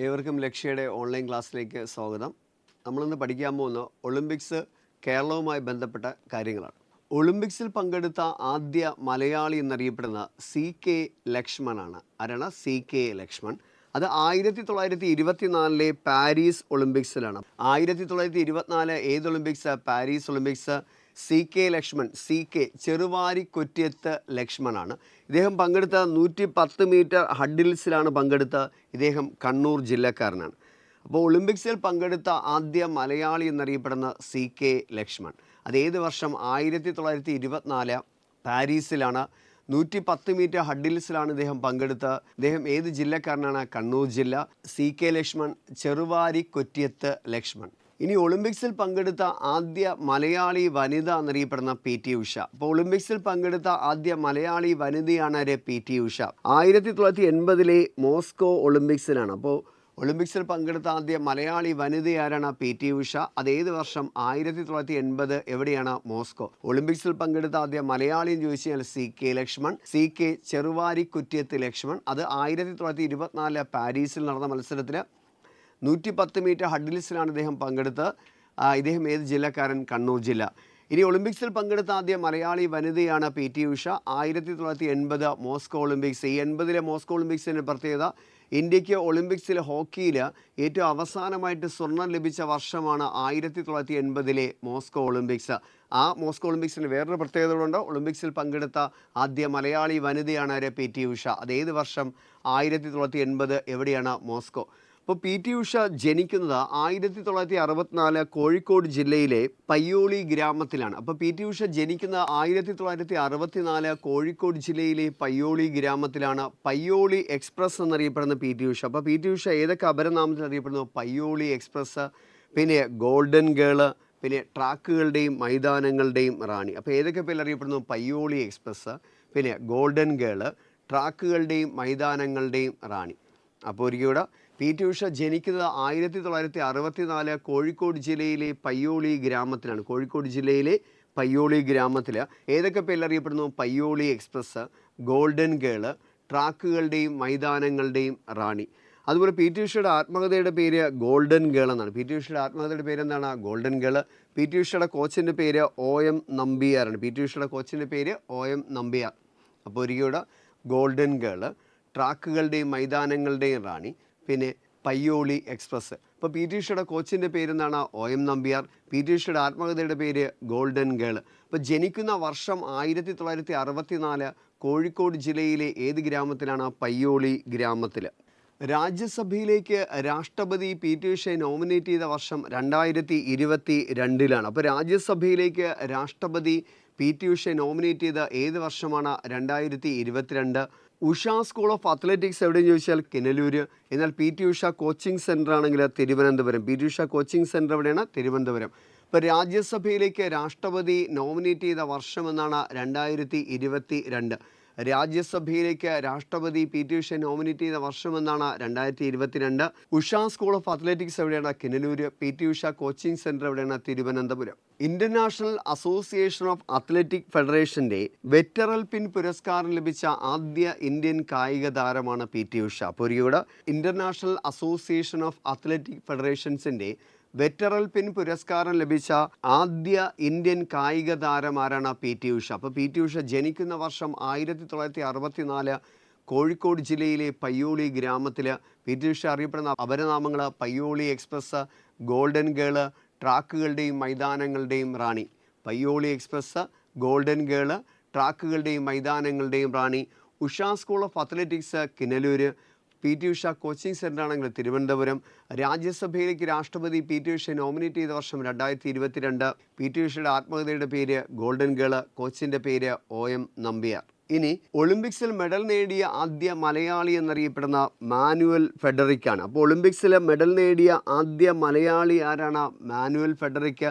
ഏവർക്കും ലക്ഷ്യയുടെ ഓൺലൈൻ ക്ലാസ്സിലേക്ക് സ്വാഗതം. നമ്മളിന്ന് പഠിക്കാൻ പോകുന്ന ഒളിമ്പിക്സ് കേരളവുമായി ബന്ധപ്പെട്ട കാര്യങ്ങളാണ്. ഒളിമ്പിക്സിൽ പങ്കെടുത്ത ആദ്യ മലയാളി എന്നറിയപ്പെടുന്ന സി കെ ലക്ഷ്മണാണ്. ആരാണ്? C K Lakshman. അത് ആയിരത്തി തൊള്ളായിരത്തി ഇരുപത്തിനാലിലെ പാരീസ് ഒളിമ്പിക്സിലാണ്. ആയിരത്തി തൊള്ളായിരത്തി ഇരുപത്തിനാല് ഏത് Olympics? Paris Olympics C K Lakshman C K Cheruvari Kottiyath ലക്ഷ്മണാണ്. ഇദ്ദേഹം പങ്കെടുത്ത നൂറ്റി പത്ത് മീറ്റർ ഹഡിൽസിലാണ് പങ്കെടുത്ത ഇദ്ദേഹം കണ്ണൂർ ജില്ലക്കാരനാണ്. അപ്പോൾ ഒളിമ്പിക്സിൽ പങ്കെടുത്ത ആദ്യ മലയാളി എന്നറിയപ്പെടുന്ന സി കെ ലക്ഷ്മൺ. അതേത് വർഷം? ആയിരത്തി തൊള്ളായിരത്തി ഇരുപത്തിനാല് പാരീസിലാണ്. നൂറ്റി പത്ത് മീറ്റർ ഹഡിൽസിലാണ് ഇദ്ദേഹം പങ്കെടുത്ത് ഇദ്ദേഹം ഏത് ജില്ലക്കാരനാണ്? കണ്ണൂർ ജില്ല. C K Lakshman Cheruvari Kottiyath Lakshman. ഇനി ഒളിമ്പിക്സിൽ പങ്കെടുത്ത ആദ്യ മലയാളി വനിത എന്നറിയപ്പെടുന്ന പി ടി ഉഷ. അപ്പോൾ ഒളിമ്പിക്സിൽ പങ്കെടുത്ത ആദ്യ മലയാളി വനിതയാണ് ആര്? P T Usha. ആയിരത്തി തൊള്ളായിരത്തി എൺപതിലെ മോസ്കോ ഒളിമ്പിക്സിലാണ്. അപ്പോൾ ഒളിമ്പിക്സിൽ പങ്കെടുത്ത ആദ്യ മലയാളി വനിത ആരാണ്? P T Usha. അത് ഏത് വർഷം? ആയിരത്തി തൊള്ളായിരത്തി എൺപത് എവിടെയാണ് മോസ്കോ? ഒളിമ്പിക്സിൽ പങ്കെടുത്ത ആദ്യ മലയാളി എന്ന് ചോദിച്ചു കഴിഞ്ഞാൽ C K Lakshman C K ചെറുവാരിക്കുറ്റിയത്ത് Lakshman. അത് ആയിരത്തി തൊള്ളായിരത്തി ഇരുപത്തിനാലിലെ പാരീസിൽ നടന്ന മത്സരത്തിൽ നൂറ്റി പത്ത് മീറ്റർ ഹഡിൽസിലാണ് ഇദ്ദേഹം പങ്കെടുത്ത്. ഇദ്ദേഹം ഏത് ജില്ലക്കാരൻ? കണ്ണൂർ ജില്ല. ഇനി ഒളിമ്പിക്സിൽ പങ്കെടുത്ത ആദ്യ മലയാളി വനിതയാണ് പി ടി ഉഷ. ആയിരത്തി തൊള്ളായിരത്തി എൺപത് മോസ്കോ ഒളിമ്പിക്സ്. ഈ എൺപതിലെ മോസ്കോ ഒളിമ്പിക്സിന്റെ പ്രത്യേകത ഇന്ത്യയ്ക്ക് ഒളിമ്പിക്സിൽ ഹോക്കിയിൽ ഏറ്റവും അവസാനമായിട്ട് സ്വർണം ലഭിച്ച വർഷമാണ് ആയിരത്തി തൊള്ളായിരത്തി എൺപതിലെ മോസ്കോ ഒളിമ്പിക്സ്. ആ മോസ്കോ ഒളിമ്പിക്സിന് വേറൊരു പ്രത്യേകതകളുണ്ട്. ഒളിമ്പിക്സിൽ പങ്കെടുത്ത ആദ്യ മലയാളി വനിതയാണ് പി ടി ഉഷ. അതേത് വർഷം? ആയിരത്തി തൊള്ളായിരത്തി എൺപത് എവിടെയാണ് മോസ്കോ? അപ്പോൾ പി ടി ഉഷ ജനിക്കുന്നത് ആയിരത്തി തൊള്ളായിരത്തി അറുപത്തിനാല് കോഴിക്കോട് ജില്ലയിലെ പയ്യോളി ഗ്രാമത്തിലാണ്. അപ്പോൾ പി ടി ഉഷ ജനിക്കുന്നത് ആയിരത്തി തൊള്ളായിരത്തി അറുപത്തിനാല് കോഴിക്കോട് ജില്ലയിലെ പയ്യോളി ഗ്രാമത്തിലാണ്. പയ്യോളി എക്സ്പ്രസ് എന്നറിയപ്പെടുന്ന പി ടി ഉഷ. അപ്പോൾ പി ടി ഉഷ ഏതൊക്കെ അപരനാമത്തിൽ അറിയപ്പെടുന്നു? പയ്യോളി എക്സ്പ്രസ് പിന്നെ ഗോൾഡൻ ഗേൾ പിന്നെ ട്രാക്കുകളുടെയും മൈതാനങ്ങളുടെയും റാണി. അപ്പോൾ ഏതൊക്കെ പേരിൽ അറിയപ്പെടുന്നു? പയ്യോളി എക്സ്പ്രസ് പിന്നെ ഗോൾഡൻ ഗേൾ ട്രാക്കുകളുടെയും മൈതാനങ്ങളുടെയും റാണി. അപ്പോൾ ഒരിക്കലൂടെ പി ടി ഉഷ ജനിക്കുന്നത് ആയിരത്തി തൊള്ളായിരത്തി അറുപത്തിനാല് കോഴിക്കോട് ജില്ലയിലെ പയ്യോളി ഗ്രാമത്തിലാണ്. കോഴിക്കോട് ജില്ലയിലെ പയ്യോളി ഗ്രാമത്തിൽ ഏതൊക്കെ പേരിലറിയപ്പെടുന്നു പയ്യോളി എക്സ്പ്രസ് ഗോൾഡൻ ഗേൾ ട്രാക്കുകളുടെയും മൈതാനങ്ങളുടെയും റാണി. അതുപോലെ പി ടി ഉഷയുടെ ആത്മകഥയുടെ പേര് ഗോൾഡൻ ഗേൾ എന്നാണ്. പി ടി ഉഷയുടെ ആത്മകഥയുടെ പേര് എന്താണ്? ഗോൾഡൻ ഗേൾ പി ടി ഉഷയുടെ കോച്ചിന്റെ പേര് ഒ എം നമ്പിയാറാണ് പി ടി ഉഷയുടെ കോച്ചിന്റെ പേര് ഒ എം നമ്പിയാർ. അപ്പോൾ ഒരിക്കലൂടെ ഗോൾഡൻ ഗേൾ ട്രാക്കുകളുടെയും മൈതാനങ്ങളുടെയും റാണി. പിന്നെ പയ്യോളി എക്സ്പ്രസ്. ഇപ്പോൾ പി ടി ഉഷയുടെ കോച്ചിന്റെ പേരെന്താണ്? O M Nambiar. P T ഉഷയുടെ ആത്മകഥയുടെ പേര് ഗോൾഡൻ ഗേൾ. ഇപ്പോൾ ജനിക്കുന്ന വർഷം ആയിരത്തി തൊള്ളായിരത്തി അറുപത്തിനാല് കോഴിക്കോട് ജില്ലയിലെ ഏത് ഗ്രാമത്തിലാണ് പയ്യോളി ഗ്രാമത്തിൽ രാജ്യസഭയിലേക്ക് രാഷ്ട്രപതി പി ടി ഉഷയെ നോമിനേറ്റ് ചെയ്ത വർഷം രണ്ടായിരത്തി ഇരുപത്തി രണ്ടിലാണ് അപ്പോൾ രാജ്യസഭയിലേക്ക് രാഷ്ട്രപതി പി ടി ഉഷയെ നോമിനേറ്റ് ചെയ്ത ഏത് വർഷമാണ് രണ്ടായിരത്തി ഇരുപത്തിരണ്ട് ഉഷ സ്കൂൾ ഓഫ് അത്ലറ്റിക്സ് എവിടെയെന്ന് ചോദിച്ചാൽ കിനലൂര്. എന്നാൽ P T Usha coaching centre ആണെങ്കിൽ Thiruvananthapuram. P T Usha coaching centre എവിടെയാണ്? തിരുവനന്തപുരം. ഇപ്പോൾ രാജ്യസഭയിലേക്ക് രാഷ്ട്രപതി നോമിനേറ്റ് ചെയ്ത വർഷം എന്നാണ് രണ്ടായിരത്തി ഇരുപത്തി രണ്ട് രാജ്യസഭയിലേക്ക് രാഷ്ട്രപതി പി ടി ഉഷ നോമിനേറ്റ് ചെയ്ത വർഷമെന്നാണ് രണ്ടായിരത്തി ഇരുപത്തിരണ്ട് ഉഷ സ്കൂൾ ഓഫ് അത്ലറ്റിക്സ് എവിടെയാണ്? Kinalur. P T Usha coaching centre എവിടെയാണ്? Thiruvananthapuram. International association of athletic ഫെഡറേഷന്റെ വെറ്ററൽ പിൻ പുരസ്കാരം ലഭിച്ച ആദ്യ ഇന്ത്യൻ കായിക താരമാണ് പി ടി ഉഷ. പുരിയോട് ഇന്റർനാഷണൽ അസോസിയേഷൻ ഓഫ് അത്ലറ്റിക് ഫെഡറേഷൻസിന്റെ വെറ്ററൽ പിൻ പുരസ്കാരം ലഭിച്ച ആദ്യ ഇന്ത്യൻ കായിക താരമാരാണ് പി ടി ഉഷ? അപ്പോൾ പി ടി ഉഷ ജനിക്കുന്ന വർഷം ആയിരത്തി തൊള്ളായിരത്തി അറുപത്തിനാല് കോഴിക്കോട് ജില്ലയിലെ പയ്യോളി ഗ്രാമത്തിൽ പി ടി ഉഷ അറിയപ്പെടുന്ന അപരനാമങ്ങൾ പയ്യോളി എക്സ്പ്രസ് ഗോൾഡൻ ഗേൾ ട്രാക്കുകളുടെയും മൈതാനങ്ങളുടെയും റാണി. പയ്യോളി എക്സ്പ്രസ് ഗോൾഡൻ ഗേൾ ട്രാക്കുകളുടെയും മൈതാനങ്ങളുടെയും റാണി. Usha school of athletics Kinalur. P T Usha coaching സെന്ററാണെങ്കിൽ Thiruvananthapuram. രാജ്യസഭയിലേക്ക് രാഷ്ട്രപതി പി ടി ഉഷ നോമിനേറ്റ് ചെയ്ത വർഷം രണ്ടായിരത്തി ഇരുപത്തിരണ്ട് പി ടി ഉഷയുടെ ആത്മകഥയുടെ പേര് ഗോൾഡൻ ഗേൾ കോച്ചിന്റെ പേര് ഒ എം നമ്പ്യാർ. ഇനി ഒളിമ്പിക്സിൽ മെഡൽ നേടിയ ആദ്യ മലയാളി എന്നറിയപ്പെടുന്ന മാനുവൽ ഫെഡറിക്കാണ്. അപ്പോൾ ഒളിമ്പിക്സിൽ മെഡൽ നേടിയ ആദ്യ മലയാളി ആരാണ് മാനുവൽ ഫെഡറിക്ക്?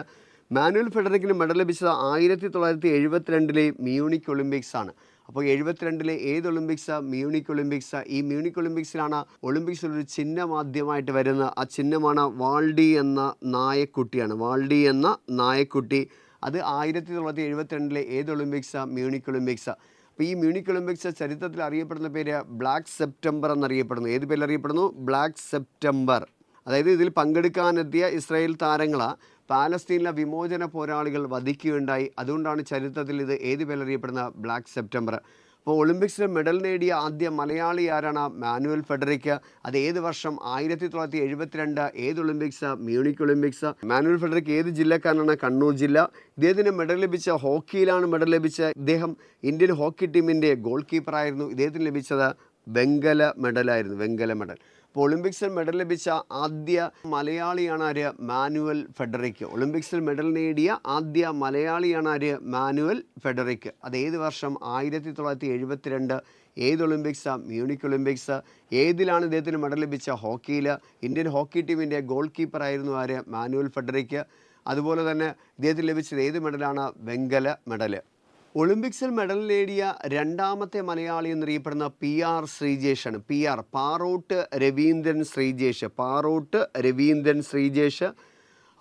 മാനുവൽ ഫെഡറിക്കിന് മെഡൽ ലഭിച്ചത് ആയിരത്തി തൊള്ളായിരത്തി എഴുപത്തിരണ്ടിലെ മ്യൂണിക് ഒളിമ്പിക്സ് ആണ് അപ്പോൾ എഴുപത്തിരണ്ടിലെ ഏത് ഒളിമ്പിക്സ്? Munich Olympics? ഈ മ്യൂണിക് ഒളിമ്പിക്സിലാണ് ഒളിമ്പിക്സിൽ ഒരു ചിഹ്നം ആദ്യമായിട്ട് വരുന്ന ആ ചിഹ്നമാണ് വാൾഡി എന്ന നായക്കുട്ടിയാണ്. വാൾഡി എന്ന നായക്കുട്ടി. അത് ആയിരത്തി തൊള്ളായിരത്തി എഴുപത്തിരണ്ടിലെ ഏത് ഒളിമ്പിക്സ്? Munich Olympics. അപ്പോൾ ഈ മ്യൂണിക് ഒളിമ്പിക്സ് ചരിത്രത്തിൽ അറിയപ്പെടുന്ന പേര് ബ്ലാക്ക് സെപ്റ്റംബർ എന്നറിയപ്പെടുന്നു. ഏത് പേരിൽ അറിയപ്പെടുന്നു ബ്ലാക്ക് സെപ്റ്റംബർ. അതായത് ഇതിൽ പങ്കെടുക്കാനെത്തിയ ഇസ്രായേൽ താരങ്ങളാ പാലസ്തീനിലെ വിമോചന പോരാളികൾ വധിക്കുകയുണ്ടായി. അതുകൊണ്ടാണ് ചരിത്രത്തിൽ ഇത് ഏത് പേരറിയപ്പെടുന്ന ബ്ലാക്ക് സെപ്റ്റംബർ. അപ്പോൾ ഒളിമ്പിക്സിൽ മെഡൽ നേടിയ ആദ്യ മലയാളി ആരാണ്? മാനുവൽ ഫെഡറിക്ക്. അത് ഏത് വർഷം? ആയിരത്തി തൊള്ളായിരത്തി എഴുപത്തിരണ്ട് ഏത് Olympics? Munich Olympics. Manuel Frederick ഏത് ജില്ലക്കാരനാണ്? കണ്ണൂർ ജില്ല. ഇദ്ദേഹത്തിന് മെഡൽ ലഭിച്ച ഹോക്കിയിലാണ് മെഡൽ ലഭിച്ച ഇദ്ദേഹം ഇന്ത്യൻ ഹോക്കി ടീമിന്റെ ഗോൾ കീപ്പറായിരുന്നു. ഇദ്ദേഹത്തിന് ലഭിച്ചത് വെങ്കല മെഡലായിരുന്നു. വെങ്കല മെഡൽ. ഒളിമ്പിക്സിൽ മെഡൽ ലഭിച്ച ആദ്യ മലയാളിയാണ് ആര്? മാനുവൽ ഫെഡറിക്ക്. ഒളിമ്പിക്സിൽ മെഡൽ നേടിയ ആദ്യ മലയാളിയാണ് ആര്? മാനുവൽ ഫെഡറിക്ക്. അത് ഏത് വർഷം? ആയിരത്തി തൊള്ളായിരത്തി എഴുപത്തിരണ്ട് ഏത് ഒളിമ്പിക്സ്? Munich Olympics. ഏതിലാണ് ഇദ്ദേഹത്തിന് മെഡൽ ലഭിച്ച ഹോക്കിയിൽ? ഇന്ത്യൻ ഹോക്കി ടീമിന്റെ ഗോൾ കീപ്പറായിരുന്നു ആര്? മാനുവൽ ഫെഡറിക്ക്. അതുപോലെ തന്നെ ഇദ്ദേഹത്തിന് ലഭിച്ചത് ഏത് മെഡലാണ്? വെങ്കല മെഡൽ ഒളിമ്പിക്സിൽ മെഡൽ നേടിയ രണ്ടാമത്തെ മലയാളി എന്നറിയപ്പെടുന്ന P R ശ്രീജേഷാണ്. P R Parattu Raveendran Sreejesh. പാറോട്ട് Raveendran Sreejesh.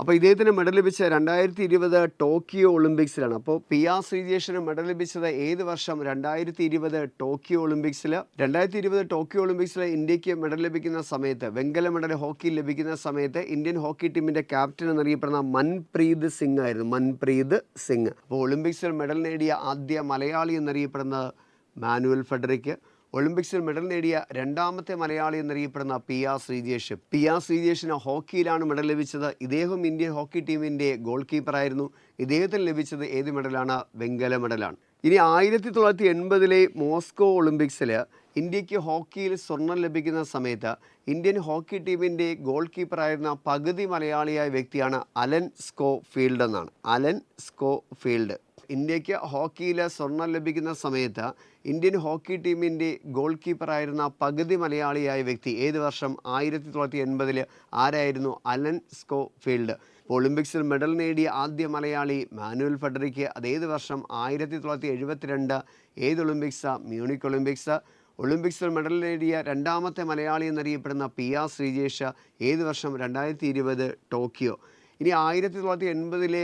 അപ്പോൾ ഇദ്ദേഹത്തിന് മെഡൽ ലഭിച്ചത് രണ്ടായിരത്തി ഇരുപത് ടോക്കിയോ ഒളിമ്പിക്സിലാണ്. അപ്പോൾ പി ആർ ശ്രീജേഷിന് മെഡൽ ലഭിച്ചത് ഏത് വർഷം? രണ്ടായിരത്തി ഇരുപത് ടോക്കിയോ ഒളിമ്പിക്സിൽ രണ്ടായിരത്തി ഇരുപത് ടോക്കിയോ ഒളിമ്പിക്സിൽ ഇന്ത്യയ്ക്ക് മെഡൽ ലഭിക്കുന്ന സമയത്ത് വെങ്കല മെഡൽ ഹോക്കിയിൽ ലഭിക്കുന്ന സമയത്ത് ഇന്ത്യൻ ഹോക്കി ടീമിന്റെ ക്യാപ്റ്റൻ എന്നറിയപ്പെടുന്ന മൻപ്രീത് സിംഗ് ആയിരുന്നു. മൻപ്രീത് സിംഗ്. അപ്പോൾ ഒളിമ്പിക്സിൽ മെഡൽ നേടിയ ആദ്യ മലയാളി എന്നറിയപ്പെടുന്നത് മാനുവൽ ഫെഡറിക്ക്. ഒളിമ്പിക്സിൽ മെഡൽ നേടിയ രണ്ടാമത്തെ മലയാളി എന്നറിയപ്പെടുന്ന P R Sreejesh. P R ശ്രീജേഷിന് ഹോക്കിയിലാണ് മെഡൽ ലഭിച്ചത്. ഇദ്ദേഹം ഇന്ത്യൻ ഹോക്കി ടീമിന്റെ ഗോൾ കീപ്പറായിരുന്നു ഇദ്ദേഹത്തിന് ലഭിച്ചത് ഏത് മെഡലാണ്? വെങ്കല മെഡലാണ്. ഇനി ആയിരത്തി തൊള്ളായിരത്തി എൺപതിലെ മോസ്കോ ഒളിമ്പിക്സിൽ ഇന്ത്യയ്ക്ക് ഹോക്കിയിൽ സ്വർണം ലഭിക്കുന്ന സമയത്ത് ഇന്ത്യൻ ഹോക്കി ടീമിന്റെ ഗോൾ കീപ്പറായിരുന്ന പകുതി മലയാളിയായ വ്യക്തിയാണ് അലൻ സ്കോ ഫീൽഡ് എന്നാണ്. അലൻ സ്കോ ഫീൽഡ് ഇന്ത്യയ്ക്ക് ഹോക്കിയിൽ സ്വർണം ലഭിക്കുന്ന സമയത്ത് ഇന്ത്യൻ ഹോക്കി ടീമിന്റെ ഗോൾ കീപ്പറായിരുന്ന പകുതി മലയാളിയായ വ്യക്തി ഏത് വർഷം ആയിരത്തി തൊള്ളായിരത്തി എൺപതിൽ ആരായിരുന്നു അലൻ സ്കോ ഫീൽഡ് ഒളിമ്പിക്സിൽ മെഡൽ നേടിയ ആദ്യ മലയാളി മാനുവൽ ഫെഡറിക്ക് അതേത് വർഷം ആയിരത്തി തൊള്ളായിരത്തി എഴുപത്തിരണ്ട് ഏത് ഒളിമ്പിക്സ്? Munich Olympics. ഒളിമ്പിക്സിൽ മെഡൽ നേടിയ രണ്ടാമത്തെ മലയാളി എന്നറിയപ്പെടുന്ന പി ആർ ശ്രീജേഷ് ഏത് വർഷം രണ്ടായിരത്തി ഇരുപത് ടോക്കിയോ. ഇനി ആയിരത്തി തൊള്ളായിരത്തി എൺപതിലെ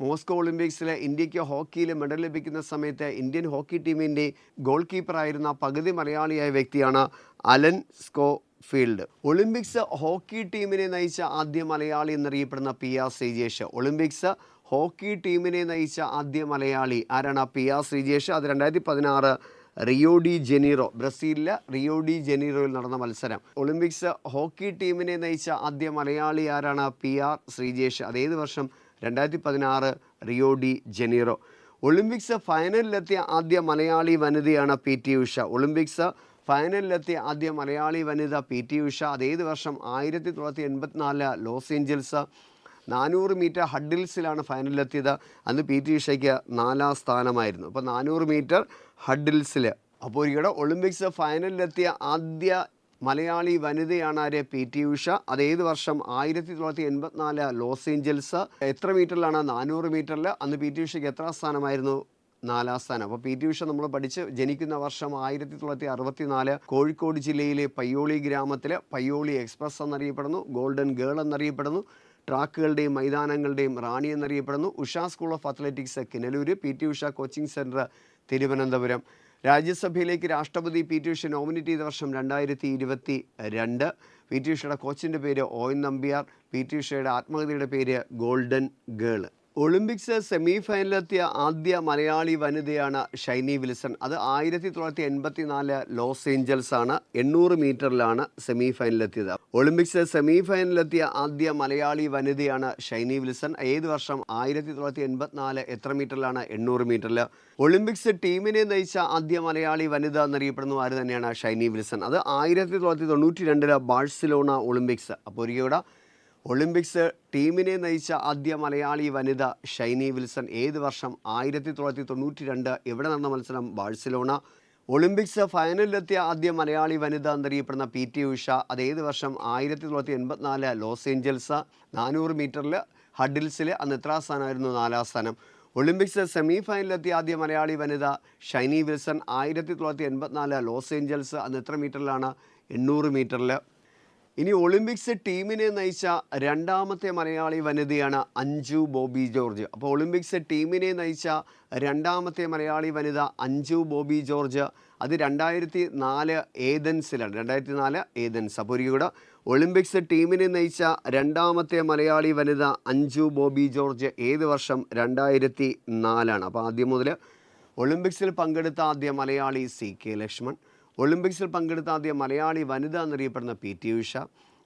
മോസ്കോ ഒളിമ്പിക്സിൽ ഇന്ത്യയ്ക്ക് ഹോക്കിയിൽ മെഡൽ ലഭിക്കുന്ന സമയത്ത് ഇന്ത്യൻ ഹോക്കി ടീമിന്റെ ഗോൾ കീപ്പറായിരുന്ന പകുതി മലയാളിയായ വ്യക്തിയാണ് അലൻ സ്കോ ഫീൽഡ് ഒളിമ്പിക്സ് ഹോക്കി ടീമിനെ നയിച്ച ആദ്യ മലയാളി എന്നറിയപ്പെടുന്ന P R Sreejesh. Olympics hockey ടീമിനെ നയിച്ച ആദ്യ മലയാളി ആരാണ് പി ആർ ശ്രീജേഷ്? അത് രണ്ടായിരത്തി പതിനാറ് റിയോ ഡി ജനീറോ ബ്രസീലിലെ റിയോ ഡി ജനീറോയിൽ നടന്ന മത്സരം. ഒളിമ്പിക്സ് ഹോക്കി ടീമിനെ നയിച്ച ആദ്യ മലയാളി ആരാണ് പി ആർ ശ്രീജേഷ്? അതേത് വർഷം രണ്ടായിരത്തി പതിനാറ് റിയോ ഡി ജനീറോ. ഒളിമ്പിക്സ് ഫൈനലിലെത്തിയ ആദ്യ മലയാളി വനിതയാണ് പി ടി ഉഷ. ഒളിമ്പിക്സ് ഫൈനലിലെത്തിയ ആദ്യ മലയാളി വനിത പി ടി ഉഷ. അതേത് വർഷം? ആയിരത്തി തൊള്ളായിരത്തി എൺപത്തിനാല് ലോസ് ഏഞ്ചൽസ്. നാനൂറ് മീറ്റർ ഹഡിൽസിലാണ് ഫൈനലിലെത്തിയത്. അന്ന് പി ടി ഉഷയ്ക്ക് നാലാം സ്ഥാനമായിരുന്നു. അപ്പോൾ നാനൂറ് മീറ്റർ ഹഡിൽസിൽ അപ്പോൾ ഒരിക്കലും ഒളിമ്പിക്സ് ഫൈനലിലെത്തിയ ആദ്യ മലയാളി വനിതയാണ് ആര് പി. ടി. ഉഷ. അത് ഏത് വർഷം? ആയിരത്തി തൊള്ളായിരത്തി എൺപത്തിനാല് ലോസ് ഏഞ്ചൽസ്. എത്ര മീറ്ററിലാണ്? നാനൂറ് മീറ്ററിൽ അന്ന് പി. ടി. ഉഷയ്ക്ക് എത്ര സ്ഥാനമായിരുന്നു? നാലാം സ്ഥാനം. അപ്പോൾ പി. ടി. ഉഷ നമ്മൾ പഠിച്ച് ജനിക്കുന്ന വർഷം ആയിരത്തി തൊള്ളായിരത്തി അറുപത്തി നാല് കോഴിക്കോട് ജില്ലയിലെ പയ്യോളി ഗ്രാമത്തിലെ പയ്യോളി എക്സ്പ്രസ് എന്നറിയപ്പെടുന്നു. ഗോൾഡൻ ഗേൾ എന്നറിയപ്പെടുന്നു. ട്രാക്കുകളുടെയും മൈതാനങ്ങളുടെയും റാണി എന്നറിയപ്പെടുന്നു. Usha school of athletics Kinaloor. P. T. Usha coaching centre Thiruvananthapuram. രാജ്യസഭയിലേക്ക് രാഷ്ട്രപതി പി ടി ഉഷ നോമിനേറ്റ് ചെയ്ത വർഷം രണ്ടായിരത്തി ഇരുപത്തി രണ്ട് പി ടി ഉഷയുടെ കോച്ചിന്റെ പേര് എൻ നമ്പ്യാർ പി ടി ഉഷയുടെ ആത്മകഥയുടെ പേര് ഗോൾഡൻ ഗേൾ ഒളിമ്പിക്സ് സെമി ഫൈനലിലെത്തിയ ആദ്യ മലയാളി വനിതയാണ് ഷൈനി വിൽസൺ. അത് ആയിരത്തി തൊള്ളായിരത്തി എൺപത്തി നാല് ലോസ് ഏഞ്ചൽസ് ആണ് എണ്ണൂറ് മീറ്ററിലാണ് സെമി ഫൈനലിലെത്തിയത് ഒളിമ്പിക്സ് സെമി ഫൈനലിലെത്തിയ ആദ്യ മലയാളി വനിതയാണ് ഷൈനി വിൽസൺ. ഏത് വർഷം? ആയിരത്തി തൊള്ളായിരത്തി എൺപത്തിനാല് എത്ര മീറ്ററിലാണ്? എണ്ണൂറ് മീറ്ററിൽ ഒളിമ്പിക്സ് ടീമിനെ നയിച്ച ആദ്യ മലയാളി വനിത എന്നറിയപ്പെടുന്ന ആര് തന്നെയാണ് ഷൈനി വിൽസൺ? അത് ആയിരത്തി തൊള്ളായിരത്തി തൊണ്ണൂറ്റി രണ്ടിൽ ബാഴ്സലോണ ഒളിമ്പിക്സ്. അപ്പോൾ ഒരിക്കലൂടെ ഒളിമ്പിക്സ് ടീമിനെ നയിച്ച ആദ്യ മലയാളി വനിത ഷൈനി വിൽസൺ ഏത് വർഷം ആയിരത്തി തൊള്ളായിരത്തി തൊണ്ണൂറ്റി രണ്ട് എവിടെ നടന്ന മത്സരം? ബാഴ്സലോണ. ഒളിമ്പിക്സ് ഫൈനലിലെത്തിയ ആദ്യ മലയാളി വനിത എന്നറിയപ്പെടുന്ന പി ടി ഉഷ അത് ഏത് വർഷം? ആയിരത്തി തൊള്ളായിരത്തി എൺപത്തിനാല് ലോസ് ഏഞ്ചൽസ്. നാനൂറ് മീറ്ററിൽ ഹഡിൽസിൽ അന്ന് എത്രാം സ്ഥാനമായിരുന്നു? നാലാം സ്ഥാനം. ഒളിമ്പിക്സ് സെമി ഫൈനലിലെത്തിയ ആദ്യ മലയാളി വനിത ഷൈനി വിൽസൺ ആയിരത്തി തൊള്ളായിരത്തി എൺപത്തിനാല് ലോസ് ഏഞ്ചൽസ് അന്ന് എത്ര മീറ്ററിലാണ്? എണ്ണൂറ് മീറ്ററിൽ ഇനി ഒളിമ്പിക്സ് ടീമിനെ നയിച്ച രണ്ടാമത്തെ മലയാളി വനിതയാണ് അഞ്ജു ബോബി ജോർജ്. അപ്പോൾ ഒളിമ്പിക്സ് ടീമിനെ നയിച്ച രണ്ടാമത്തെ മലയാളി വനിത അഞ്ജു ബോബി ജോർജ് അത് രണ്ടായിരത്തി നാല് ഏതൻസിലാണ്. രണ്ടായിരത്തി നാല് ഏതൻസ്. അപ്പോൾ ഒരു കൂടെ ഒളിമ്പിക്സ് ടീമിനെ നയിച്ച രണ്ടാമത്തെ മലയാളി വനിത അഞ്ജു ബോബി ജോർജ് ഏത് വർഷം? രണ്ടായിരത്തി നാലാണ് അപ്പോൾ ആദ്യം മുതൽ ഒളിമ്പിക്സിൽ പങ്കെടുത്ത ആദ്യ മലയാളി സി കെ ലക്ഷ്മൺ. ഒളിമ്പിക്സിൽ പങ്കെടുത്ത ആദ്യ മലയാളി വനിത എന്നറിയപ്പെടുന്ന പി ടി ഉഷ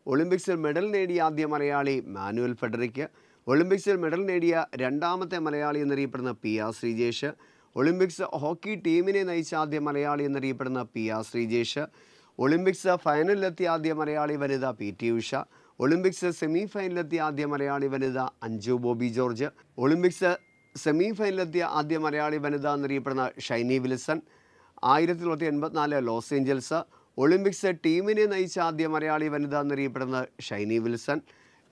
ഒളിമ്പിക്സിൽ മെഡൽ നേടിയ ആദ്യ മലയാളി മാനുവൽ ഫെഡറിക്ക് ഒളിമ്പിക്സിൽ മെഡൽ നേടിയ രണ്ടാമത്തെ മലയാളി എന്നറിയപ്പെടുന്ന P R Sreejesh Olympics hockey ടീമിനെ നയിച്ച ആദ്യ മലയാളി എന്നറിയപ്പെടുന്ന പി ആർ ശ്രീജേഷ് ഒളിമ്പിക്സ് ഫൈനലിലെത്തിയ ആദ്യ മലയാളി വനിത P T Usha Olympics semi ഫൈനലിലെത്തിയ ആദ്യ മലയാളി വനിത അഞ്ജു ബോബി ജോർജ് ഒളിമ്പിക്സ് സെമി ഫൈനലിലെത്തിയ ആദ്യ മലയാളി വനിത എന്നറിയപ്പെടുന്ന ഷൈനി വിൽസൺ ആയിരത്തി തൊള്ളായിരത്തി എൺപത്തിനാല് ലോസ് ഏഞ്ചൽസ് ഒളിമ്പിക്സ് ടീമിനെ നയിച്ച ആദ്യ മലയാളി വനിത എന്നറിയപ്പെടുന്ന ഷൈനി വിൽസൺ.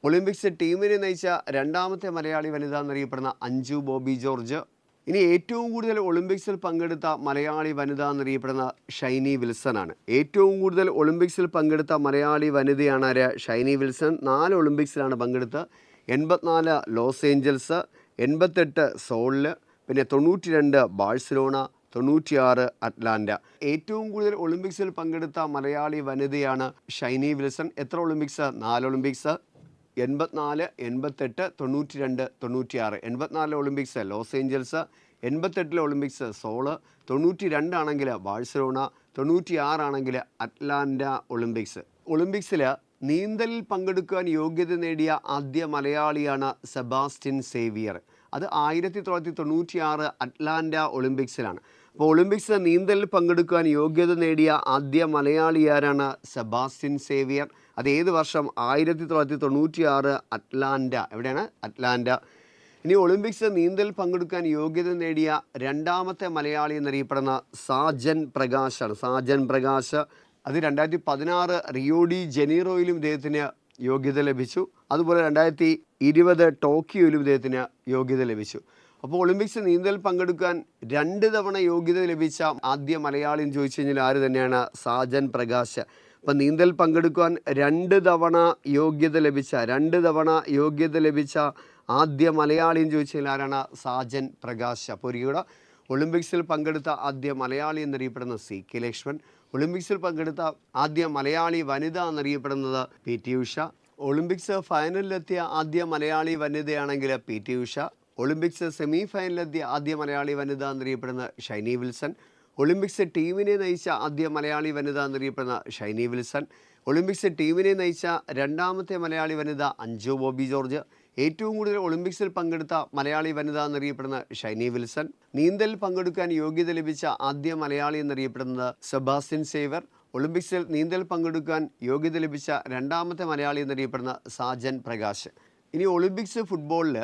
ഒളിമ്പിക്സ് ടീമിനെ നയിച്ച രണ്ടാമത്തെ മലയാളി വനിത എന്നറിയപ്പെടുന്ന അഞ്ജു ബോബി ജോർജ്. ഇനി ഏറ്റവും കൂടുതൽ ഒളിമ്പിക്സിൽ പങ്കെടുത്ത മലയാളി വനിത എന്നറിയപ്പെടുന്ന ഷൈനി വിൽസൺ ആണ് ഏറ്റവും കൂടുതൽ ഒളിമ്പിക്സിൽ പങ്കെടുത്ത മലയാളി വനിതയാണ് ആര്? ഷൈനി വിൽസൺ. നാല് ഒളിമ്പിക്സിലാണ് പങ്കെടുത്ത്. എൺപത്തിനാല് ലോസ് ഏഞ്ചൽസ് എൺപത്തെട്ട് സോളിൽ പിന്നെ തൊണ്ണൂറ്റി രണ്ട് ബാഴ്സലോണ തൊണ്ണൂറ്റിയാറ് അറ്റ്ലാന്റ. ഏറ്റവും കൂടുതൽ ഒളിമ്പിക്സിൽ പങ്കെടുത്ത മലയാളി വനിതയാണ് ഷൈനി വിൽസൺ. എത്ര ഒളിമ്പിക്സ്? നാല് ഒളിമ്പിക്സ്. എൺപത്തിനാല് എൺപത്തെട്ട് തൊണ്ണൂറ്റി രണ്ട് തൊണ്ണൂറ്റിയാറ്. എൺപത്തിനാല് ഒളിമ്പിക്സ് ലോസ് ഏഞ്ചൽസ് എൺപത്തെട്ടിലെ ഒളിമ്പിക്സ് സോൾ തൊണ്ണൂറ്റി രണ്ടാണെങ്കിൽ ബാഴ്സലോണ തൊണ്ണൂറ്റി ആറാണെങ്കിൽ അറ്റ്ലാന്റ ഒളിമ്പിക്സ്. ഒളിമ്പിക്സിൽ നീന്തലിൽ പങ്കെടുക്കാൻ യോഗ്യത നേടിയ ആദ്യ മലയാളിയാണ് സെബാസ്റ്റിൻ സേവിയർ. അത് ആയിരത്തി തൊള്ളായിരത്തി തൊണ്ണൂറ്റിയാറ് അറ്റ്ലാന്റ ഒളിമ്പിക്സിലാണ്. അപ്പോൾ ഒളിമ്പിക്സ് നീന്തലിൽ പങ്കെടുക്കാൻ യോഗ്യത നേടിയ ആദ്യ മലയാളി ആരാണ്? സെബാസ്റ്റ്യൻ സേവിയർ. അത് ഏത് വർഷം? ആയിരത്തി തൊള്ളായിരത്തി തൊണ്ണൂറ്റി ആറ് അറ്റ്ലാന്റ. എവിടെയാണ്? അറ്റ്ലാന്റ. ഇനി ഒളിമ്പിക്സ് നീന്തൽ പങ്കെടുക്കാൻ യോഗ്യത നേടിയ രണ്ടാമത്തെ മലയാളി എന്നറിയപ്പെടുന്ന സാജൻ പ്രകാശാണ് സാജൻ പ്രകാശ് അത് രണ്ടായിരത്തി പതിനാറ് റിയോഡി ജനീറോയിലും ഇദ്ദേഹത്തിന് യോഗ്യത ലഭിച്ചു. അതുപോലെ രണ്ടായിരത്തി ഇരുപത് ടോക്കിയോയിലും ഇദ്ദേഹത്തിന് യോഗ്യത ലഭിച്ചു. അപ്പോൾ ഒളിമ്പിക്സ് നീന്തൽ പങ്കെടുക്കാൻ രണ്ട് തവണ യോഗ്യത ലഭിച്ച ആദ്യ മലയാളി എന്ന് ചോദിച്ചു കഴിഞ്ഞാൽ ആര് തന്നെയാണ്? സാജൻ പ്രകാശ്. അപ്പം നീന്തൽ പങ്കെടുക്കാൻ രണ്ട് തവണ യോഗ്യത ലഭിച്ച രണ്ട് തവണ യോഗ്യത ലഭിച്ച ആദ്യ മലയാളി എന്ന് ചോദിച്ചാൽ ആരാണ്? സാജൻ പ്രകാശ്. അപ്പോൾ ഒരിക്കലും ഒളിമ്പിക്സിൽ പങ്കെടുത്ത ആദ്യ മലയാളി എന്നറിയപ്പെടുന്ന സി കെ ലക്ഷ്മൺ. ഒളിമ്പിക്സിൽ പങ്കെടുത്ത ആദ്യ മലയാളി വനിത എന്നറിയപ്പെടുന്നത് പി ടി ഉഷ. ഒളിമ്പിക്സ് ഫൈനലിലെത്തിയ ആദ്യ Malayali വനിതയാണെങ്കിൽ P T Usha. Olympics semi ഫൈനലെത്തിയ ആദ്യ മലയാളി വനിത എന്നറിയപ്പെടുന്ന ഷൈനി വിൽസൺ. ഒളിമ്പിക്സ് ടീമിനെ നയിച്ച ആദ്യ മലയാളി വനിത എന്നറിയപ്പെടുന്ന ഷൈനി വിൽസൺ. ഒളിമ്പിക്സ് ടീമിനെ നയിച്ച രണ്ടാമത്തെ മലയാളി വനിത അഞ്ജു ബോബി ജോർജ്. ഏറ്റവും കൂടുതൽ ഒളിമ്പിക്സിൽ പങ്കെടുത്ത മലയാളി വനിത എന്നറിയപ്പെടുന്ന ഷൈനി വിൽസൺ. നീന്തലിൽ പങ്കെടുക്കാൻ യോഗ്യത ലഭിച്ച ആദ്യ മലയാളി എന്നറിയപ്പെടുന്നത് സെബാസ്റ്റ്യൻ സേവർ ഒളിമ്പിക്സിൽ നീന്തൽ പങ്കെടുക്കാൻ യോഗ്യത ലഭിച്ച രണ്ടാമത്തെ മലയാളി എന്നറിയപ്പെടുന്ന സാജൻ പ്രകാശ്. ഇനി ഒളിമ്പിക്സ് ഫുട്ബോളിൽ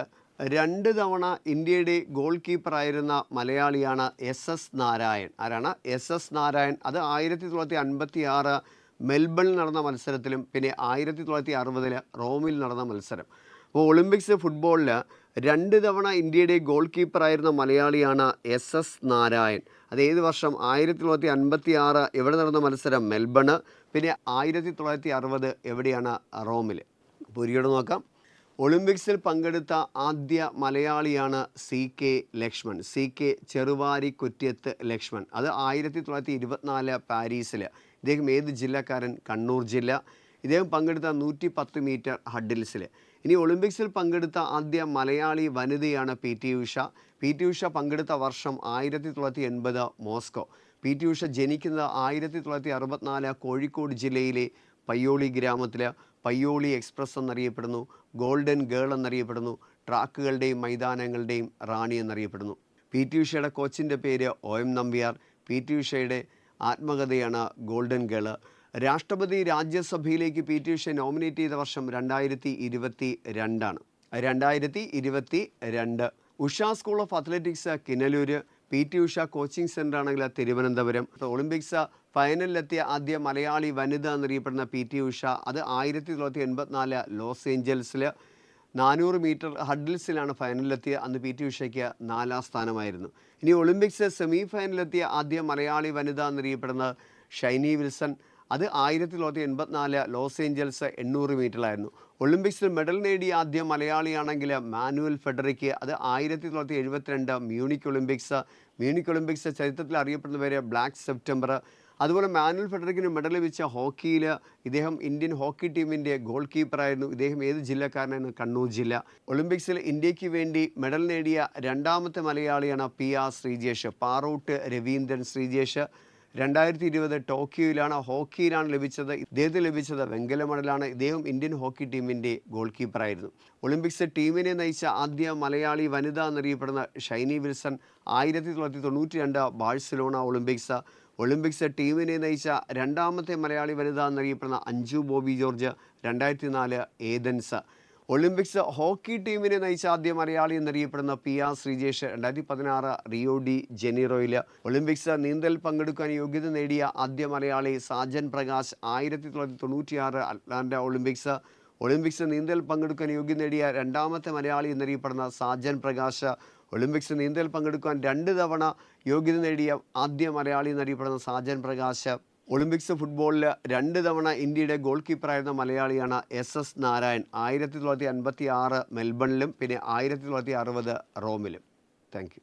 രണ്ട് തവണ ഇന്ത്യയുടെ ഗോൾ കീപ്പറായിരുന്ന മലയാളിയാണ് എസ് എസ് നാരായൺ. ആരാണ്? S S Narayan. അത് ആയിരത്തി തൊള്ളായിരത്തി അൻപത്തി ആറ് മെൽബണിൽ നടന്ന മത്സരത്തിലും പിന്നെ ആയിരത്തി തൊള്ളായിരത്തി അറുപതിൽ റോമിൽ നടന്ന മത്സരം. അപ്പോൾ ഒളിമ്പിക്സ് ഫുട്ബോളിൽ രണ്ട് തവണ ഇന്ത്യയുടെ ഗോൾ കീപ്പറായിരുന്ന മലയാളിയാണ് എസ് എസ് നാരായൺ. അത് ഏത് വർഷം? ആയിരത്തി തൊള്ളായിരത്തി അൻപത്തി ആറ് എവിടെ നടന്ന മത്സരം? മെൽബണ്. പിന്നെ ആയിരത്തി തൊള്ളായിരത്തി അറുപത് എവിടെയാണ്? റോമിൽ അപ്പോൾ ഒരിക്കലും നോക്കാം. ഒളിമ്പിക്സിൽ പങ്കെടുത്ത ആദ്യ മലയാളിയാണ് C K Lakshman. C K Cheruvari Kuttyath Lakshman. അത് ആയിരത്തി തൊള്ളായിരത്തി ഇരുപത്തിനാല് പാരീസിൽ ഇദ്ദേഹം ഏത് ജില്ലക്കാരൻ? കണ്ണൂർ ജില്ല. ഇദ്ദേഹം പങ്കെടുത്ത നൂറ്റി പത്ത് മീറ്റർ ഹഡിൽസിൽ ഇനി ഒളിമ്പിക്സിൽ പങ്കെടുത്ത ആദ്യ മലയാളി വനിതയാണ് P T Usha. P T Usha പങ്കെടുത്ത വർഷം ആയിരത്തി തൊള്ളായിരത്തി എൺപത് മോസ്കോ. പി ടി ഉഷ ജനിക്കുന്നത് ആയിരത്തി തൊള്ളായിരത്തി അറുപത്തിനാല് കോഴിക്കോട് ജില്ലയിലെ പയ്യോളി ഗ്രാമത്തിൽ പയ്യോളി എക്സ്പ്രസ് എന്നറിയപ്പെടുന്നു ഗോൾഡൻ ഗേൾ എന്നറിയപ്പെടുന്നു ട്രാക്കുകളുടെയും മൈതാനങ്ങളുടെയും റാണി എന്നറിയപ്പെടുന്നു. പി ടി ഉഷയുടെ കോച്ചിന്റെ പേര് O M Nambiar. P T ഉഷയുടെ ആത്മകഥയാണ് ഗോൾഡൻ ഗേൾ രാഷ്ട്രപതി രാജ്യസഭയിലേക്ക് പി ടി ഉഷ നോമിനേറ്റ് ചെയ്ത വർഷം രണ്ടായിരത്തി ഇരുപത്തി രണ്ടാണ് രണ്ടായിരത്തി ഇരുപത്തി രണ്ട് Usha school of athletics Kinaloor. P T Usha coaching centre ആണെങ്കിൽ തിരുവനന്തപുരം. ഒളിമ്പിക്സ് ഫൈനലിലെത്തിയ ആദ്യ മലയാളി വനിത എന്നറിയപ്പെടുന്ന പി ടി ഉഷ അത് ആയിരത്തി തൊള്ളായിരത്തി എൺപത്തിനാല് ലോസ് ഏഞ്ചൽസിൽ നാനൂറ് മീറ്റർ ഹഡിൽസിലാണ് ഫൈനലിലെത്തിയ അന്ന് പി ടി ഉഷയ്ക്ക് നാലാം സ്ഥാനമായിരുന്നു. ഇനി ഒളിമ്പിക്സ് സെമി ഫൈനലിലെത്തിയ ആദ്യ മലയാളി വനിത എന്നറിയപ്പെടുന്നത് ഷൈനി വിൽസൺ. അത് ആയിരത്തി തൊള്ളായിരത്തി എൺപത്തിനാല് ലോസ് ഏഞ്ചൽസ് എണ്ണൂറ് മീറ്ററിലായിരുന്നു. ഒളിമ്പിക്സിൽ മെഡൽ നേടിയ ആദ്യ മലയാളിയാണെങ്കിൽ മാനുവൽ ഫെഡറിക്ക് അത് ആയിരത്തി തൊള്ളായിരത്തി എഴുപത്തിരണ്ട് മ്യൂണിക് ഒളിമ്പിക്സ്. മ്യൂണിക് ഒളിമ്പിക്സ് ചരിത്രത്തിൽ അറിയപ്പെടുന്ന പേര് ബ്ലാക്ക് സെപ്റ്റംബർ. അതുപോലെ മാനുവൽ ഫെഡറിക്കിന് മെഡൽ ലഭിച്ച ഹോക്കിയിൽ ഇദ്ദേഹം ഇന്ത്യൻ ഹോക്കി ടീമിന്റെ ഗോൾ കീപ്പറായിരുന്നു. ഇദ്ദേഹം ഏത് ജില്ലക്കാരനായിരുന്നു? കണ്ണൂർ ജില്ല. ഒളിമ്പിക്സിൽ ഇന്ത്യയ്ക്ക് വേണ്ടി മെഡൽ നേടിയ രണ്ടാമത്തെ മലയാളിയാണ് പി ആർ ശ്രീജേഷ്. പാറോട്ട് രവീന്ദ്രൻ ശ്രീജേഷ്. രണ്ടായിരത്തി ഇരുപത് ടോക്കിയോയിലാണ് ഹോക്കിയിലാണ് ലഭിച്ചത്. ഇദ്ദേഹത്തിന് ലഭിച്ചത് വെങ്കല മെഡലാണ്. ഇദ്ദേഹം ഇന്ത്യൻ ഹോക്കി ടീമിന്റെ ഗോൾ കീപ്പറായിരുന്നു ഒളിമ്പിക്സ് ടീമിനെ നയിച്ച ആദ്യ മലയാളി വനിത എന്നറിയപ്പെടുന്ന ഷൈനി വിൽസൺ ആയിരത്തി തൊള്ളായിരത്തി തൊണ്ണൂറ്റി രണ്ട് ബാഴ്സലോണ ഒളിമ്പിക്സ്. ഒളിമ്പിക്സ് ടീമിനെ നയിച്ച രണ്ടാമത്തെ മലയാളി വനിത എന്നറിയപ്പെടുന്ന അഞ്ജു ബോബി ജോർജ് രണ്ടായിരത്തി നാല് ഏതൻസ്. ഒളിമ്പിക്സ് ഹോക്കി ടീമിനെ നയിച്ച ആദ്യ മലയാളി എന്നറിയപ്പെടുന്ന പി ആർ ശ്രീജേഷ് രണ്ടായിരത്തി പതിനാറ് റിയോ ഡി ജനീറോയിൽ ഒളിമ്പിക്സ് നീന്തൽ പങ്കെടുക്കാൻ യോഗ്യത നേടിയ ആദ്യ മലയാളി സാജൻ പ്രകാശ് ആയിരത്തി തൊള്ളായിരത്തി തൊണ്ണൂറ്റിയാറ് അറ്റ്ലാന്റ ഒളിമ്പിക്സ്. ഒളിമ്പിക്സ് നീന്തൽ പങ്കെടുക്കാൻ യോഗ്യത നേടിയ രണ്ടാമത്തെ മലയാളി എന്നറിയപ്പെടുന്ന സാജൻ പ്രകാശ് ഒളിമ്പിക്സ് നീന്തൽ പങ്കെടുക്കാൻ രണ്ട് തവണ യോഗ്യത നേടിയ ആദ്യ മലയാളി എന്നറിയപ്പെടുന്ന സാജൻ പ്രകാശ്. ഒളിമ്പിക്സ് ഫുട്ബോളിൽ രണ്ട് തവണ ഇന്ത്യയുടെ ഗോൾ കീപ്പറായിരുന്ന മലയാളിയാണ് എസ് എസ് നാരായൺ ആയിരത്തി തൊള്ളായിരത്തി അൻപത്തി ആറ് മെൽബണിലും പിന്നെ ആയിരത്തി തൊള്ളായിരത്തി അറുപത് റോമിലും. Thank you